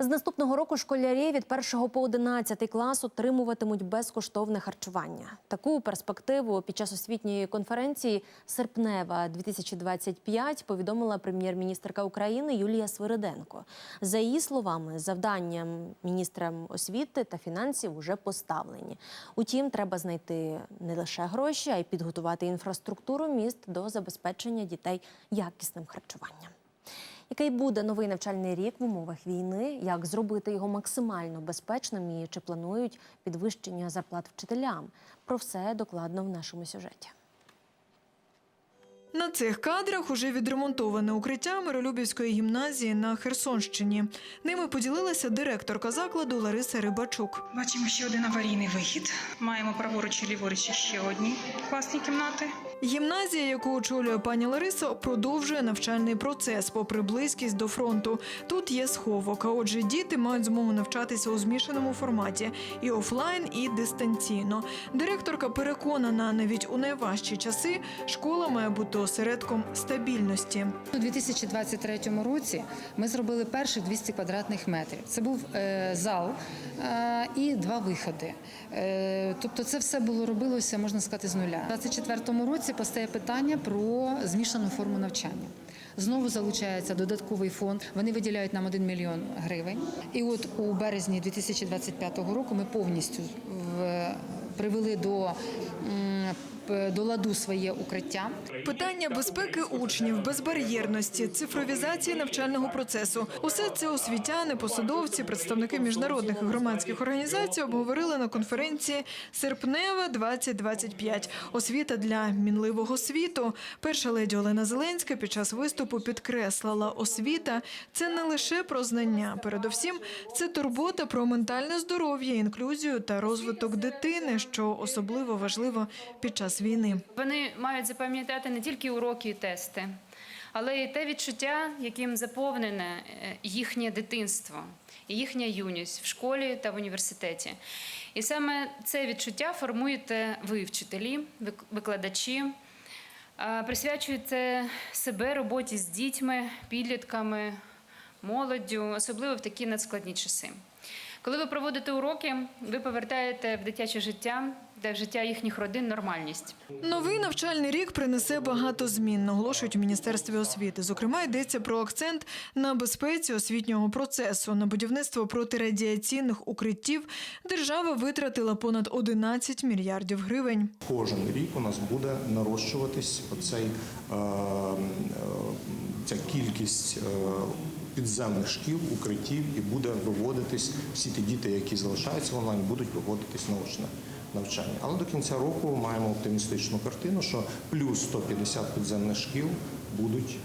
З наступного року школярі від 1 по 11 клас отримуватимуть безкоштовне харчування. Таку перспективу під час освітньої конференції Серпнева 2025 повідомила прем'єр-міністрка України Юлія Свириденко. За її словами, завданням міністрам освіти та фінансів уже поставлені. Утім, треба знайти не лише гроші, а й підготувати інфраструктуру міст до забезпечення дітей якісним харчуванням. Який буде новий навчальний рік в умовах війни? Як зробити його максимально безпечним і чи планують підвищення зарплат вчителям? Про все докладно в нашому сюжеті. На цих кадрах уже відремонтоване укриття Миролюбівської гімназії на Херсонщині. Ними поділилася директорка закладу Лариса Рибачук. Бачимо ще один аварійний вихід. Маємо праворуч і ліворуч ще одні класні кімнати. Гімназія, яку очолює пані Лариса, продовжує навчальний процес попри близькість до фронту. Тут є сховок, а отже, діти мають змогу навчатися у змішаному форматі і офлайн, і дистанційно. Директорка переконана, навіть у найважчі часи школа має бути осередком стабільності. У 2023 році ми зробили перші 200 квадратних метрів. Це був е, зал е, і два виходи. Е, тобто, це все було робилося, можна сказати, з нуля. У 2024 році постає питання про змішану форму навчання. Знову залучається додатковий фонд. Вони виділяють нам 1 мільйон гривень. І от у березні 2025 року ми повністю в- привели до, до ладу своє укриття. Питання безпеки учнів, безбар'єрності, цифровізації навчального процесу усе це освітяни, посадовці, представники міжнародних і громадських організацій обговорили на конференції Серпнева 2025 Освіта для мінливого світу. Перша леді Олена Зеленська під час виступу підкреслила, освіта це не лише про знання. Передовсім, це турбота про ментальне здоров'я, інклюзію та розвиток дитини, що особливо важливо під час війни. Вони мають запам'ятати не тільки уроки і тести, але й те відчуття, яким заповнене е, їхнє дитинство і їхня юність в школі та в університеті. І саме це відчуття формуєте ви, вчителі, викладачі, а, присвячуєте себе роботі з дітьми, підлітками, молоддю, особливо в такі надскладні часи. Коли ви проводите уроки, ви повертаєте в дитяче життя та в життя їхніх родин нормальність. Новий навчальний рік принесе багато змін, наголошують у міністерстві освіти. Зокрема, йдеться про акцент на безпеці освітнього процесу. На будівництво протирадіаційних укриттів держава витратила понад 11 мільярдів гривень. Кожен рік у нас буде нарощуватись оцей, е, е, ця кількість е, підземних шкіл, укриттів, і буде виводитись всі ті діти, які залишаються онлайн, будуть виводитись на очне навчання. Але до кінця року маємо оптимістичну картину, що плюс 150 підземних шкіл будуть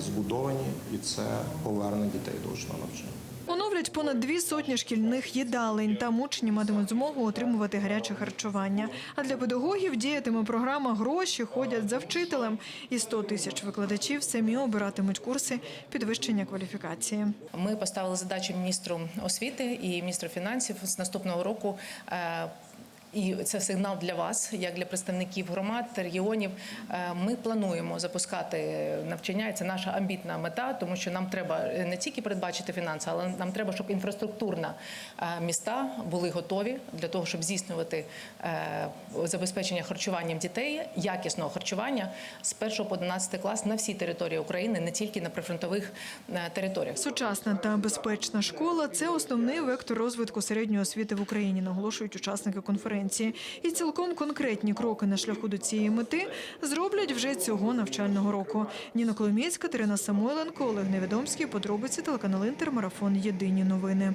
збудовані, і це поверне дітей до очного навчання. Оновлять понад дві сотні шкільних їдалень. Там учні матимуть змогу отримувати гаряче харчування. А для педагогів діятиме програма Гроші ходять за вчителем. І 100 тисяч викладачів самі обиратимуть курси підвищення кваліфікації. Ми поставили задачу міністру освіти і міністру фінансів з наступного року. Е, І це сигнал для вас, як для представників громад та регіонів. Е, Ми плануємо запускати навчання. Це наша амбітна мета, тому що нам треба не тільки передбачити фінанси, але нам треба, щоб інфраструктурна е, міста були готові для того, щоб здійснювати е, забезпечення харчуванням дітей, якісного харчування з 1 по 11 клас на всій території України, не тільки на прифронтових е, територіях. Сучасна та безпечна школа це основний вектор розвитку середньої освіти в Україні, наголошують учасники конференції. І цілком конкретні кроки на шляху до цієї мети зроблять вже цього навчального року. Ніна Коломієць, Катерина Самойленко, Олег Невідомський. Подробиці телеканал Інтер. Марафон. Єдині новини.